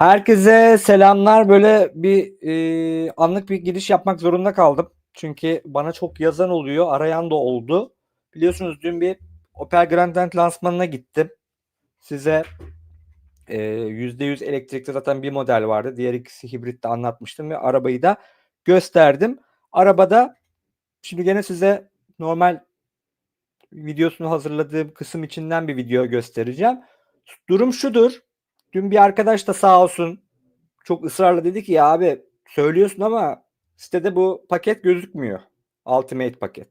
Herkese selamlar. Böyle bir e, anlık bir giriş yapmak zorunda kaldım. Çünkü bana çok yazan oluyor, arayan da oldu. Biliyorsunuz dün bir Opel Grandland lansmanına gittim. Size e, %100 elektrikli zaten bir model vardı. Diğer ikisi hibritte anlatmıştım ve arabayı da gösterdim. Arabada şimdi gene size normal videosunu hazırladığım kısım içinden bir video göstereceğim. Durum şudur. Dün bir arkadaş da sağ olsun çok ısrarla dedi ki ya abi söylüyorsun ama sitede bu paket gözükmüyor. Ultimate paket.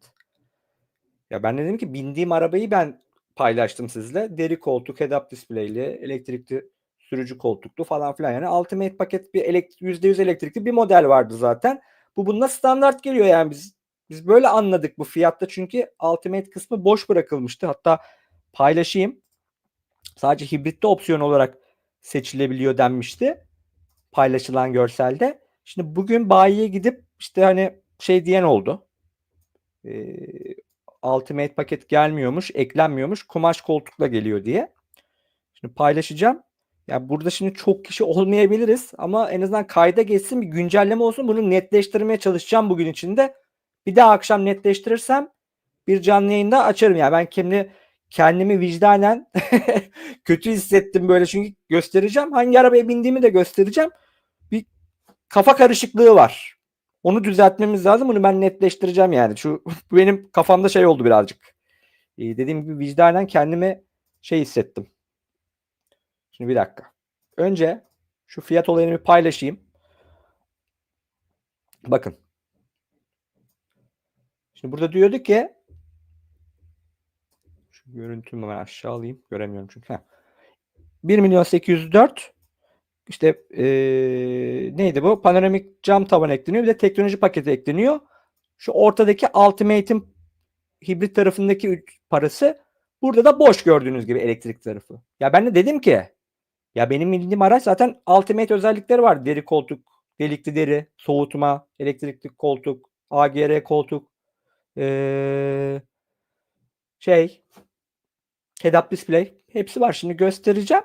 Ya ben dedim ki bindiğim arabayı ben paylaştım sizle. Deri koltuk, head-up display'li, elektrikli sürücü koltuklu falan filan. Yani Ultimate paket bir elekt %100 elektrikli bir model vardı zaten. Bu bununla standart geliyor yani biz biz böyle anladık bu fiyatta çünkü Ultimate kısmı boş bırakılmıştı. Hatta paylaşayım. Sadece hibritte opsiyon olarak seçilebiliyor denmişti paylaşılan görselde. Şimdi bugün bayiye gidip işte hani şey diyen oldu. Ee, Ultimate paket gelmiyormuş, eklenmiyormuş, kumaş koltukla geliyor diye. Şimdi paylaşacağım. Yani burada şimdi çok kişi olmayabiliriz ama en azından kayda geçsin bir güncelleme olsun. Bunu netleştirmeye çalışacağım bugün içinde. Bir daha akşam netleştirirsem bir canlı yayında açarım. Yani ben kendi kendimi vicdanen kötü hissettim böyle çünkü göstereceğim. Hangi arabaya bindiğimi de göstereceğim. Bir kafa karışıklığı var. Onu düzeltmemiz lazım. Bunu ben netleştireceğim yani. Şu benim kafamda şey oldu birazcık. Ee, dediğim gibi vicdanen kendimi şey hissettim. Şimdi bir dakika. Önce şu fiyat olayını bir paylaşayım. Bakın. Şimdi burada diyorduk ki görüntümü hemen aşağı alayım. Göremiyorum çünkü. Heh. 1 milyon 804 işte ee, neydi bu? Panoramik cam tavan ekleniyor. Bir de teknoloji paketi ekleniyor. Şu ortadaki Ultimate'in hibrit tarafındaki parası burada da boş gördüğünüz gibi elektrik tarafı. Ya ben de dedim ki ya benim bildiğim araç zaten Ultimate özellikleri var. Deri koltuk, delikli deri, soğutma, elektrikli koltuk, AGR koltuk, ee, şey, head-up display hepsi var. Şimdi göstereceğim.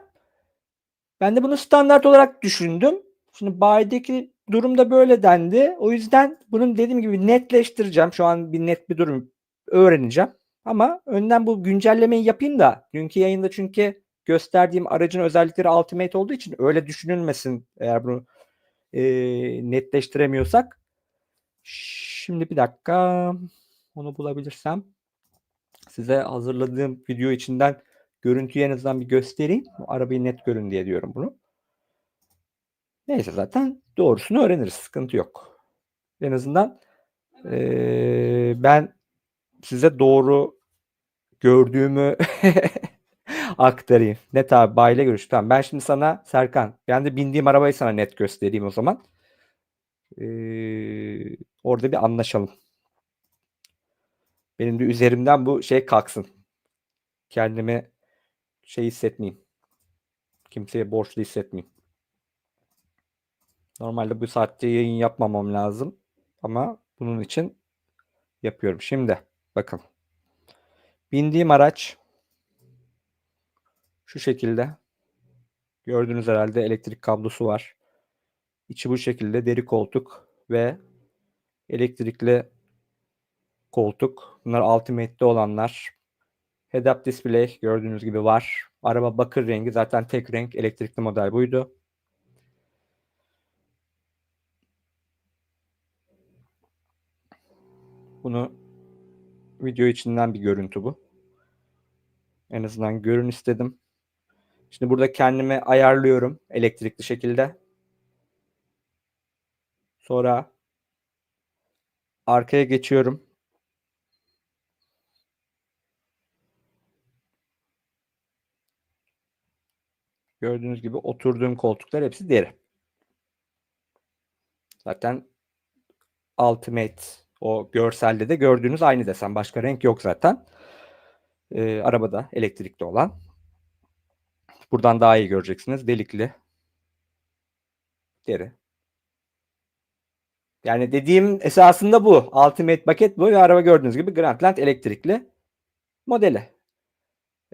Ben de bunu standart olarak düşündüm. Şimdi bayideki durum da böyle dendi. O yüzden bunun dediğim gibi netleştireceğim. Şu an bir net bir durum öğreneceğim. Ama önden bu güncellemeyi yapayım da dünkü yayında çünkü gösterdiğim aracın özellikleri ultimate olduğu için öyle düşünülmesin eğer bunu e, netleştiremiyorsak. Şimdi bir dakika onu bulabilirsem size hazırladığım video içinden görüntüyü en azından bir göstereyim. Arabayı net görün diye diyorum bunu. Neyse zaten doğrusunu öğreniriz. Sıkıntı yok. En azından e, ben size doğru gördüğümü aktarayım. Net abi bayiyle görüş. Tamam ben şimdi sana Serkan ben de bindiğim arabayı sana net göstereyim o zaman. Ee, orada bir anlaşalım. Benim de üzerimden bu şey kalksın. Kendimi şey hissetmeyeyim. Kimseye borçlu hissetmeyeyim. Normalde bu saatte yayın yapmamam lazım. Ama bunun için yapıyorum. Şimdi bakın. Bindiğim araç şu şekilde. Gördüğünüz herhalde elektrik kablosu var. İçi bu şekilde deri koltuk ve elektrikli koltuk. Bunlar Ultimate'de olanlar. Head-up display gördüğünüz gibi var. Araba bakır rengi zaten tek renk elektrikli model buydu. Bunu video içinden bir görüntü bu. En azından görün istedim. Şimdi burada kendimi ayarlıyorum elektrikli şekilde. Sonra arkaya geçiyorum. Gördüğünüz gibi oturduğum koltuklar hepsi deri. Zaten Ultimate o görselde de gördüğünüz aynı desen. Başka renk yok zaten. Ee, arabada elektrikli olan. Buradan daha iyi göreceksiniz. Delikli. Deri. Yani dediğim esasında bu. Ultimate paket bu. Ve araba gördüğünüz gibi Grandland elektrikli modeli.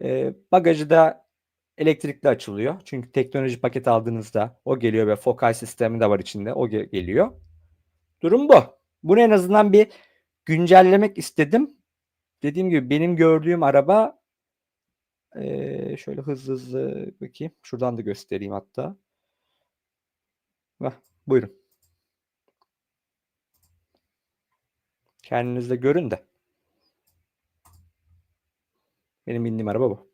Ee, bagajı da elektrikli açılıyor. Çünkü teknoloji paketi aldığınızda o geliyor ve Focal sistemi de var içinde. O ge- geliyor. Durum bu. Bunu en azından bir güncellemek istedim. Dediğim gibi benim gördüğüm araba şöyle hızlı hızlı bakayım. Şuradan da göstereyim hatta. Buyurun. Kendiniz de görün de. Benim bindiğim araba bu.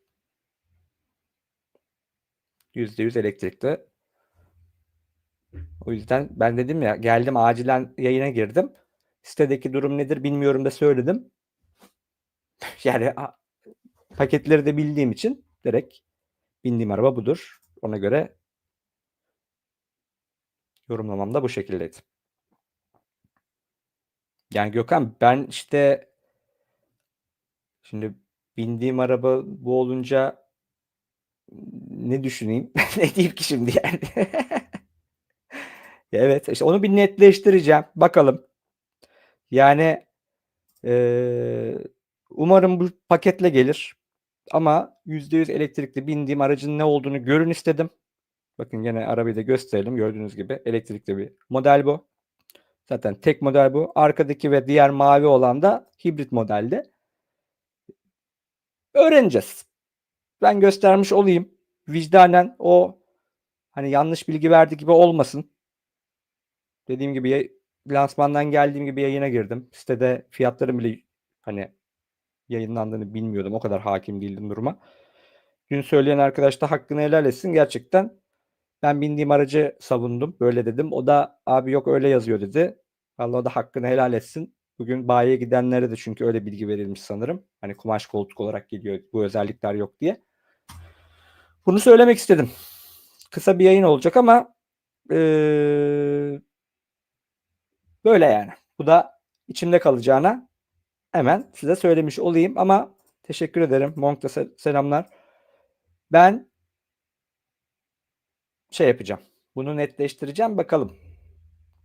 %100 elektrikli. O yüzden ben dedim ya geldim acilen yayına girdim. Sitedeki durum nedir bilmiyorum da söyledim. Yani paketleri de bildiğim için direkt bindiğim araba budur. Ona göre yorumlamam da bu şekildeydi. Yani Gökhan ben işte şimdi bindiğim araba bu olunca ne düşüneyim? ne diyeyim ki şimdi yani? Ya evet işte onu bir netleştireceğim. Bakalım. Yani eee, umarım bu paketle gelir. Ama %100 elektrikli bindiğim aracın ne olduğunu görün istedim. Bakın gene arabayı da gösterelim. Gördüğünüz gibi elektrikli bir model bu. Zaten tek model bu. Arkadaki ve diğer mavi olan da hibrit modelde. Öğreneceğiz. Ben göstermiş olayım. Vicdanen o hani yanlış bilgi verdi gibi olmasın. Dediğim gibi lansmandan geldiğim gibi yayına girdim. Sitede fiyatların bile hani yayınlandığını bilmiyordum. O kadar hakim değildim duruma. Dün söyleyen arkadaş da hakkını helal etsin. Gerçekten ben bindiğim aracı savundum. Böyle dedim. O da abi yok öyle yazıyor dedi. Vallahi o da hakkını helal etsin. Bugün bayiye gidenlere de çünkü öyle bilgi verilmiş sanırım. Hani kumaş koltuk olarak geliyor bu özellikler yok diye. Bunu söylemek istedim. Kısa bir yayın olacak ama eee, böyle yani. Bu da içimde kalacağına hemen size söylemiş olayım ama teşekkür ederim. Monk'ta se- selamlar. Ben şey yapacağım. Bunu netleştireceğim. Bakalım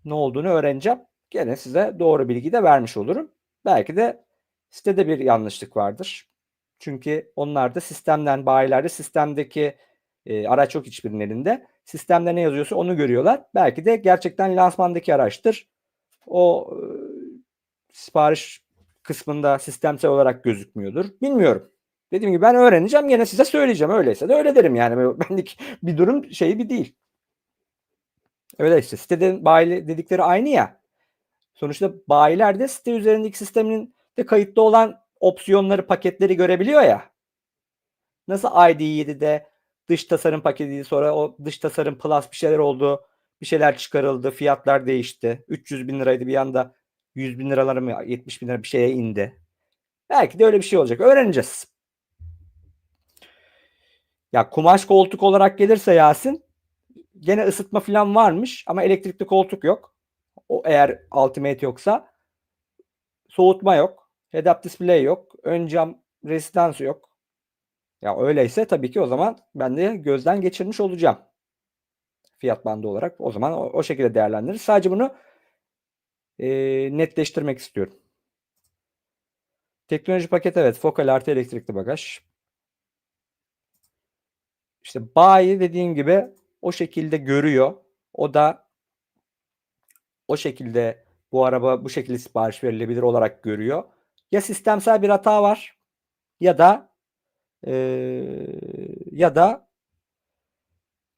ne olduğunu öğreneceğim. Gene size doğru bilgi de vermiş olurum. Belki de sitede bir yanlışlık vardır. Çünkü onlar da sistemden bayilerde sistemdeki e, araç yok hiçbirinin elinde. Sistemde ne yazıyorsa onu görüyorlar. Belki de gerçekten lansmandaki araçtır. O e, sipariş kısmında sistemsel olarak gözükmüyordur. Bilmiyorum. Dediğim gibi ben öğreneceğim gene size söyleyeceğim. Öyleyse de öyle derim yani. Benlik bir durum şeyi bir değil. Öyle işte siteden bayi dedikleri aynı ya. Sonuçta bayiler de site üzerindeki sistemin de kayıtlı olan opsiyonları, paketleri görebiliyor ya. Nasıl ID7'de dış tasarım paketi sonra o dış tasarım plus bir şeyler oldu. Bir şeyler çıkarıldı. Fiyatlar değişti. 300 bin liraydı bir anda 100 bin liralara mı 70 bin lira bir şeye indi. Belki de öyle bir şey olacak. Öğreneceğiz. Ya kumaş koltuk olarak gelirse Yasin gene ısıtma falan varmış ama elektrikli koltuk yok. O eğer Ultimate yoksa soğutma yok. Head-up display yok. Ön cam rezidansı yok. Ya öyleyse tabii ki o zaman ben de gözden geçirmiş olacağım. Fiyat bandı olarak. O zaman o, o şekilde değerlendirir. Sadece bunu e, netleştirmek istiyorum. Teknoloji paket evet. Focal artı elektrikli bagaj. İşte bayi dediğim gibi o şekilde görüyor. O da o şekilde bu araba bu şekilde sipariş verilebilir olarak görüyor. Ya sistemsel bir hata var ya da e, ya da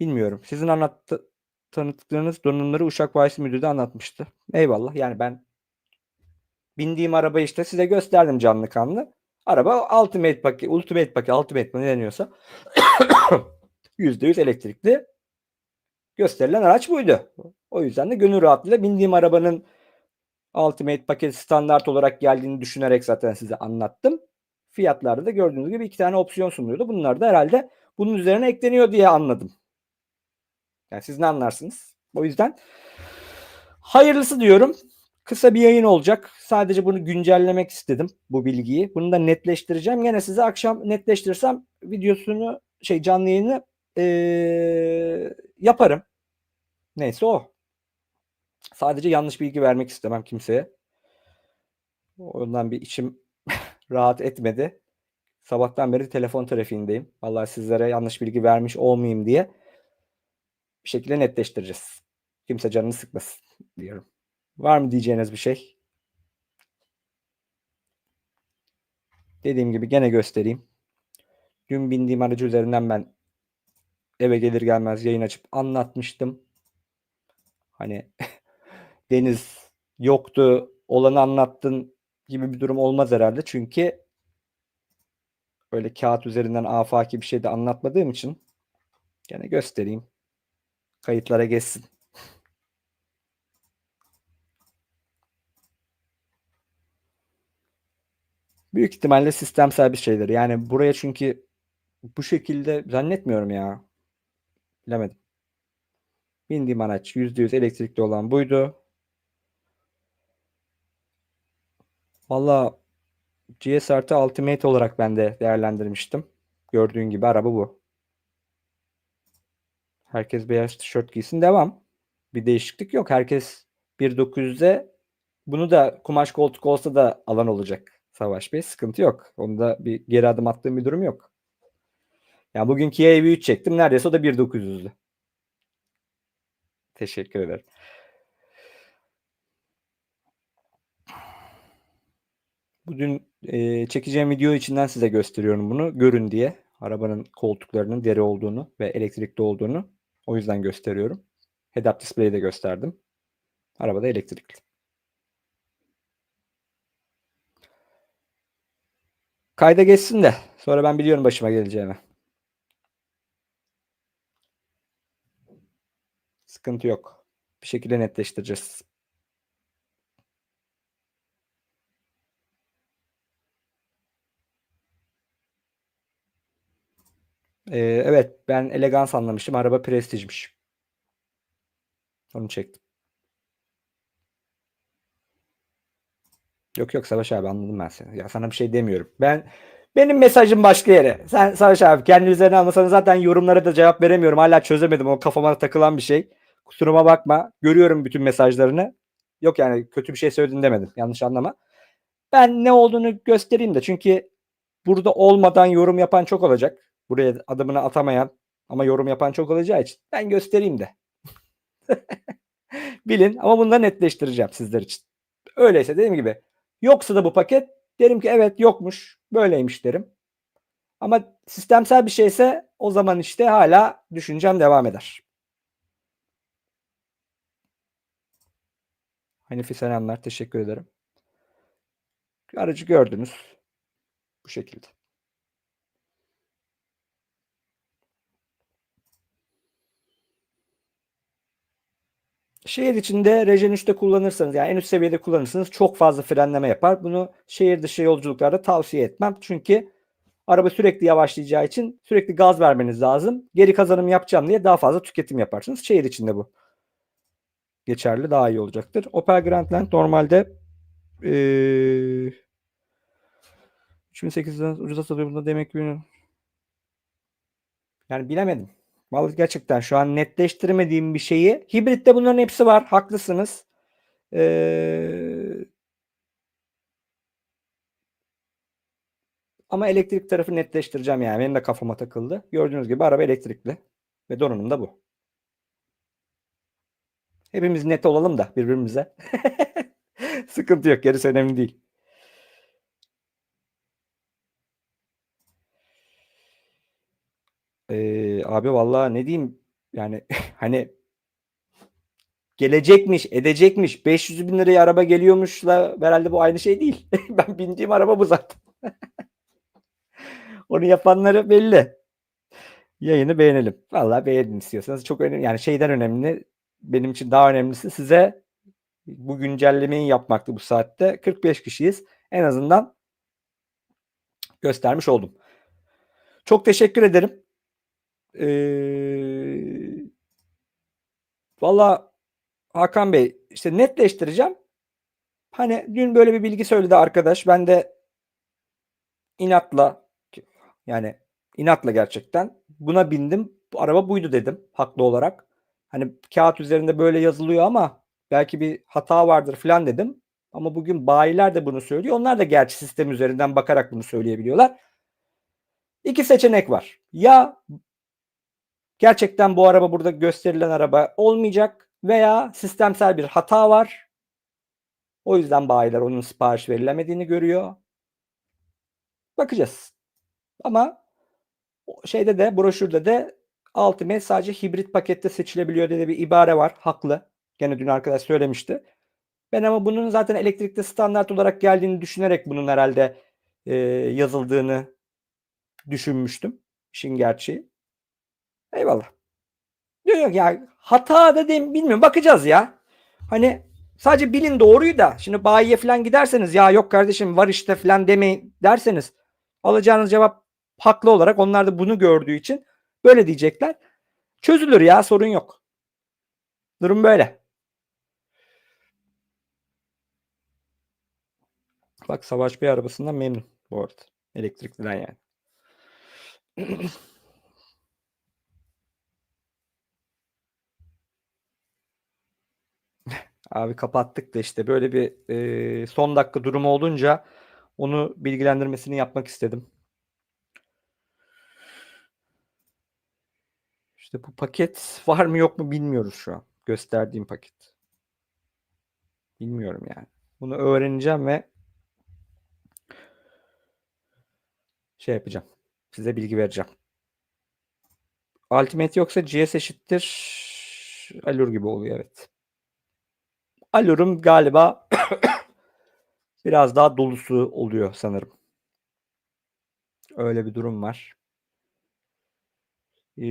bilmiyorum. Sizin anlattı, tanıttığınız donanımları Uşak Valisi Müdürü de anlatmıştı. Eyvallah. Yani ben bindiğim araba işte size gösterdim canlı kanlı. Araba Ultimate paket, Ultimate paket, Ultimate ne deniyorsa %100 elektrikli gösterilen araç buydu. O yüzden de gönül rahatlığıyla bindiğim arabanın Ultimate paket standart olarak geldiğini düşünerek zaten size anlattım. Fiyatlarda da gördüğünüz gibi iki tane opsiyon sunuyordu. Bunlar da herhalde bunun üzerine ekleniyor diye anladım. Yani siz ne anlarsınız? O yüzden hayırlısı diyorum. Kısa bir yayın olacak. Sadece bunu güncellemek istedim bu bilgiyi. Bunu da netleştireceğim. Yine size akşam netleştirirsem videosunu şey canlı yayını ee, yaparım. Neyse o. Sadece yanlış bilgi vermek istemem kimseye. Ondan bir içim rahat etmedi. Sabahtan beri telefon trafiğindeyim. Vallahi sizlere yanlış bilgi vermiş olmayayım diye bir şekilde netleştireceğiz. Kimse canını sıkmasın diyorum. Var mı diyeceğiniz bir şey? Dediğim gibi gene göstereyim. Dün bindiğim aracı üzerinden ben eve gelir gelmez yayın açıp anlatmıştım. Hani Deniz yoktu, olanı anlattın gibi bir durum olmaz herhalde. Çünkü öyle kağıt üzerinden afaki bir şey de anlatmadığım için gene göstereyim. Kayıtlara geçsin. Büyük ihtimalle sistemsel bir şeydir. Yani buraya çünkü bu şekilde zannetmiyorum ya. Bilemedim. Bindiğim araç %100 elektrikli olan buydu. Valla GS Ultimate olarak ben de değerlendirmiştim. Gördüğün gibi araba bu. Herkes beyaz tişört giysin devam. Bir değişiklik yok. Herkes 1.900'e bunu da kumaş koltuk olsa da alan olacak Savaş Bey. Sıkıntı yok. Onda bir geri adım attığım bir durum yok. Yani bugün Kia EV3 çektim. Neredeyse o da 1.900'dü. Teşekkür ederim. Bugün e, çekeceğim video içinden size gösteriyorum bunu. Görün diye. Arabanın koltuklarının deri olduğunu ve elektrikli olduğunu. O yüzden gösteriyorum. Head-up display'i de gösterdim. Arabada elektrikli. Kayda geçsin de. Sonra ben biliyorum başıma geleceğini. Sıkıntı yok. Bir şekilde netleştireceğiz. Ee, evet ben elegans anlamıştım. Araba prestijmiş. Onu çektim. Yok yok Savaş abi anladım ben seni. Ya sana bir şey demiyorum. Ben benim mesajım başka yere. Sen Savaş abi kendi üzerine almasan zaten yorumlara da cevap veremiyorum. Hala çözemedim. O kafama takılan bir şey. Kusuruma bakma. Görüyorum bütün mesajlarını. Yok yani kötü bir şey söyledin demedim. Yanlış anlama. Ben ne olduğunu göstereyim de. Çünkü burada olmadan yorum yapan çok olacak. Buraya adımını atamayan ama yorum yapan çok olacağı için ben göstereyim de. Bilin ama bunu da netleştireceğim sizler için. Öyleyse dediğim gibi yoksa da bu paket derim ki evet yokmuş böyleymiş derim. Ama sistemsel bir şeyse o zaman işte hala düşüncem devam eder. Hanifi selamlar. Teşekkür ederim. Aracı gördünüz. Bu şekilde. Şehir içinde Rejen 3'te kullanırsanız yani en üst seviyede kullanırsanız çok fazla frenleme yapar. Bunu şehir dışı yolculuklarda tavsiye etmem. Çünkü araba sürekli yavaşlayacağı için sürekli gaz vermeniz lazım. Geri kazanım yapacağım diye daha fazla tüketim yaparsınız. Şehir içinde bu geçerli daha iyi olacaktır. Opel Grandland normalde ee, 3800'den ucuza satıyor bunda demek ki yani bilemedim. Vallahi gerçekten şu an netleştiremediğim bir şeyi. Hibritte bunların hepsi var. Haklısınız. Ee, ama elektrik tarafı netleştireceğim yani. Benim de kafama takıldı. Gördüğünüz gibi araba elektrikli. Ve donanım da bu. Hepimiz net olalım da birbirimize. Sıkıntı yok. Gerisi önemli değil. Ee, abi vallahi ne diyeyim yani hani gelecekmiş, edecekmiş. 500 bin liraya araba geliyormuşla herhalde bu aynı şey değil. ben bindiğim araba bu zaten. Onu yapanları belli. Yayını beğenelim. Vallahi beğenin istiyorsanız. Çok önemli. Yani şeyden önemli. Benim için daha önemlisi size bu güncellemeyi yapmaktı bu saatte. 45 kişiyiz. En azından göstermiş oldum. Çok teşekkür ederim. Ee, Valla Hakan Bey işte netleştireceğim. Hani dün böyle bir bilgi söyledi arkadaş. Ben de inatla yani inatla gerçekten buna bindim. Bu araba buydu dedim haklı olarak. Hani kağıt üzerinde böyle yazılıyor ama belki bir hata vardır falan dedim. Ama bugün bayiler de bunu söylüyor. Onlar da gerçi sistem üzerinden bakarak bunu söyleyebiliyorlar. İki seçenek var. Ya gerçekten bu araba burada gösterilen araba olmayacak veya sistemsel bir hata var. O yüzden bayiler onun sipariş verilemediğini görüyor. Bakacağız. Ama şeyde de broşürde de Ultimate sadece hibrit pakette seçilebiliyor diye bir ibare var. Haklı. Gene dün arkadaş söylemişti. Ben ama bunun zaten elektrikte standart olarak geldiğini düşünerek bunun herhalde e, yazıldığını düşünmüştüm. İşin gerçeği. Eyvallah. Yok yok ya hata da değil, bilmiyorum bakacağız ya. Hani sadece bilin doğruyu da şimdi bayiye falan giderseniz ya yok kardeşim var işte falan demeyin derseniz alacağınız cevap haklı olarak onlar da bunu gördüğü için böyle diyecekler. Çözülür ya sorun yok. Durum böyle. Bak Savaş Bey arabasından memnun bu arada. Elektrikliden yani. Abi kapattık da işte böyle bir e, son dakika durumu olunca onu bilgilendirmesini yapmak istedim. İşte bu paket var mı yok mu bilmiyoruz şu an. Gösterdiğim paket. Bilmiyorum yani. Bunu öğreneceğim ve şey yapacağım. Size bilgi vereceğim. Ultimate yoksa GS eşittir Allure gibi oluyor evet. Allure'um galiba biraz daha dolusu oluyor sanırım. Öyle bir durum var. Ee,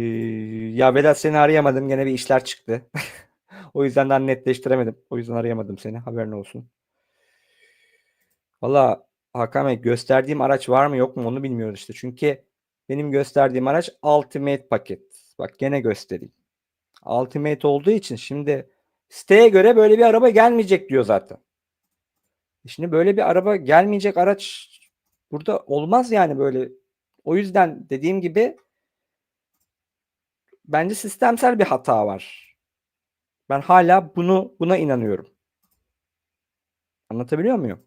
ya Vedat seni arayamadım. Gene bir işler çıktı. o yüzden de netleştiremedim. O yüzden arayamadım seni. Haberin olsun. Valla Hakan Bey gösterdiğim araç var mı yok mu onu bilmiyoruz işte. Çünkü benim gösterdiğim araç Ultimate paket. Bak gene göstereyim. Ultimate olduğu için şimdi siteye göre böyle bir araba gelmeyecek diyor zaten. E Şimdi böyle bir araba gelmeyecek araç burada olmaz yani böyle. O yüzden dediğim gibi bence sistemsel bir hata var. Ben hala bunu buna inanıyorum. Anlatabiliyor muyum?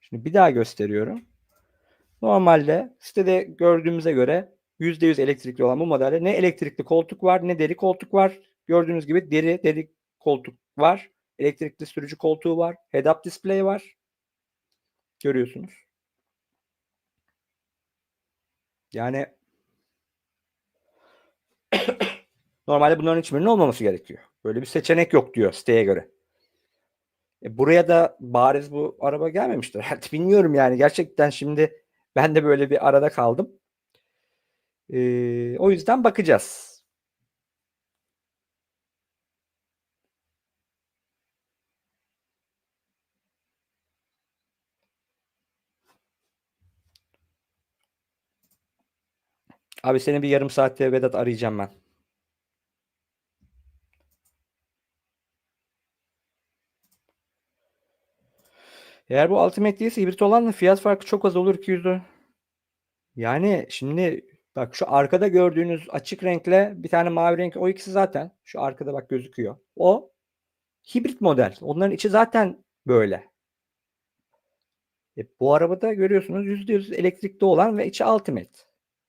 Şimdi bir daha gösteriyorum. Normalde sitede gördüğümüze göre %100 elektrikli olan bu modelde ne elektrikli koltuk var ne deri koltuk var. Gördüğünüz gibi deri deri koltuk var. Elektrikli sürücü koltuğu var. Head-up display var. Görüyorsunuz. Yani normalde bunların hiçbirinin olmaması gerekiyor. Böyle bir seçenek yok diyor siteye göre. E buraya da bariz bu araba gelmemiştir. Bilmiyorum yani gerçekten şimdi ben de böyle bir arada kaldım. Ee, o yüzden bakacağız. Abi seni bir yarım saatte Vedat arayacağım ben. Eğer bu Ultimate değilse hibrit olanla fiyat farkı çok az olur 200'ü. Yani şimdi bak şu arkada gördüğünüz açık renkle bir tane mavi renk o ikisi zaten şu arkada bak gözüküyor. O hibrit model. Onların içi zaten böyle. E, bu arabada görüyorsunuz %100 elektrikli olan ve içi Ultimate.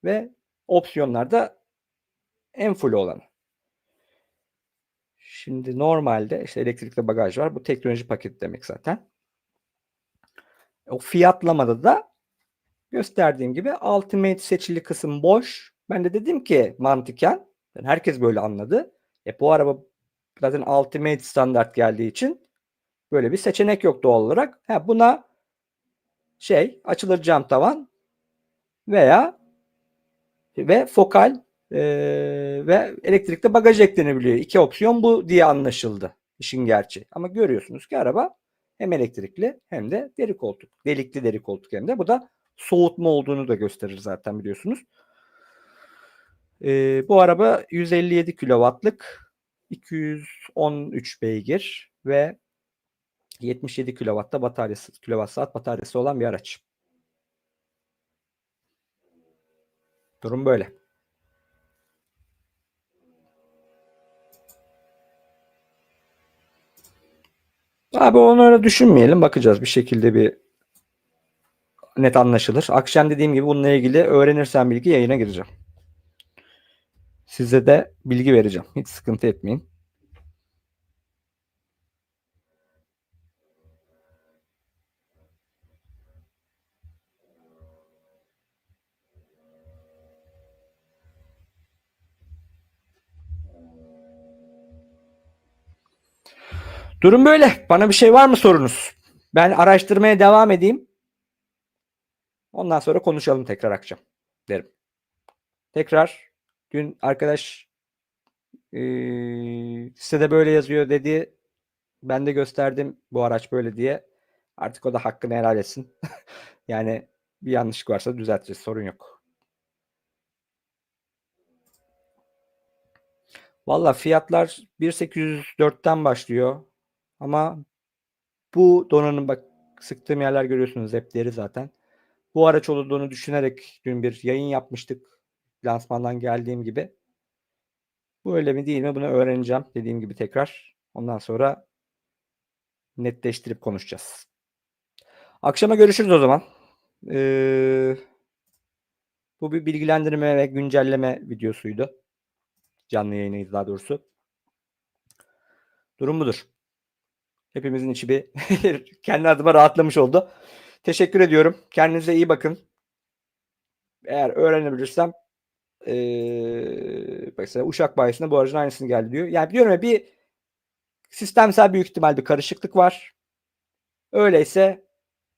Ve opsiyonlarda en full olan. Şimdi normalde işte elektrikli bagaj var. Bu teknoloji paketi demek zaten. O fiyatlamada da gösterdiğim gibi Ultimate seçili kısım boş. Ben de dedim ki mantıken yani herkes böyle anladı. E bu araba zaten Ultimate standart geldiği için böyle bir seçenek yok doğal olarak. Ha, buna şey açılır cam tavan veya ve fokal e, ve elektrikli bagaj eklenebiliyor. İki opsiyon bu diye anlaşıldı işin gerçeği. Ama görüyorsunuz ki araba hem elektrikli hem de deri koltuk. Delikli deri koltuk hem de. Bu da soğutma olduğunu da gösterir zaten biliyorsunuz. Ee, bu araba 157 kW'lık 213 beygir ve 77 kW'da bataryası, kWh bataryası olan bir araç. Durum böyle. Abi onu öyle düşünmeyelim. Bakacağız bir şekilde bir net anlaşılır. Akşam dediğim gibi bununla ilgili öğrenirsem bilgi yayına gireceğim. Size de bilgi vereceğim. Hiç sıkıntı etmeyin. Durum böyle. Bana bir şey var mı sorunuz? Ben araştırmaya devam edeyim. Ondan sonra konuşalım tekrar akşam derim. Tekrar dün arkadaş eee sitede böyle yazıyor dedi. Ben de gösterdim bu araç böyle diye. Artık o da hakkını helal etsin. yani bir yanlışlık varsa düzelteceğiz. Sorun yok. Valla fiyatlar 1804'ten başlıyor. Ama bu donanım bak sıktığım yerler görüyorsunuz hep deri zaten. Bu araç olduğunu düşünerek dün bir yayın yapmıştık. Lansmandan geldiğim gibi. Bu öyle mi değil mi bunu öğreneceğim dediğim gibi tekrar. Ondan sonra netleştirip konuşacağız. Akşama görüşürüz o zaman. Ee, bu bir bilgilendirme ve güncelleme videosuydu. Canlı yayınıydı daha doğrusu. Durum budur. Hepimizin içi bir kendi adıma rahatlamış oldu. Teşekkür ediyorum. Kendinize iyi bakın. Eğer öğrenebilirsem ee, mesela Uşak bayisinde bu aracın aynısını geldi diyor. Yani biliyorum ya bir sistemsel büyük ihtimal bir karışıklık var. Öyleyse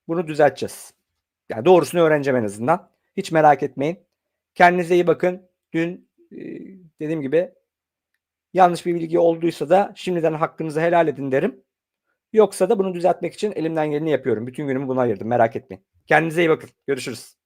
bunu düzelteceğiz. Yani doğrusunu öğreneceğim en azından. Hiç merak etmeyin. Kendinize iyi bakın. Dün dediğim gibi yanlış bir bilgi olduysa da şimdiden hakkınızı helal edin derim. Yoksa da bunu düzeltmek için elimden geleni yapıyorum. Bütün günümü buna ayırdım. Merak etmeyin. Kendinize iyi bakın. Görüşürüz.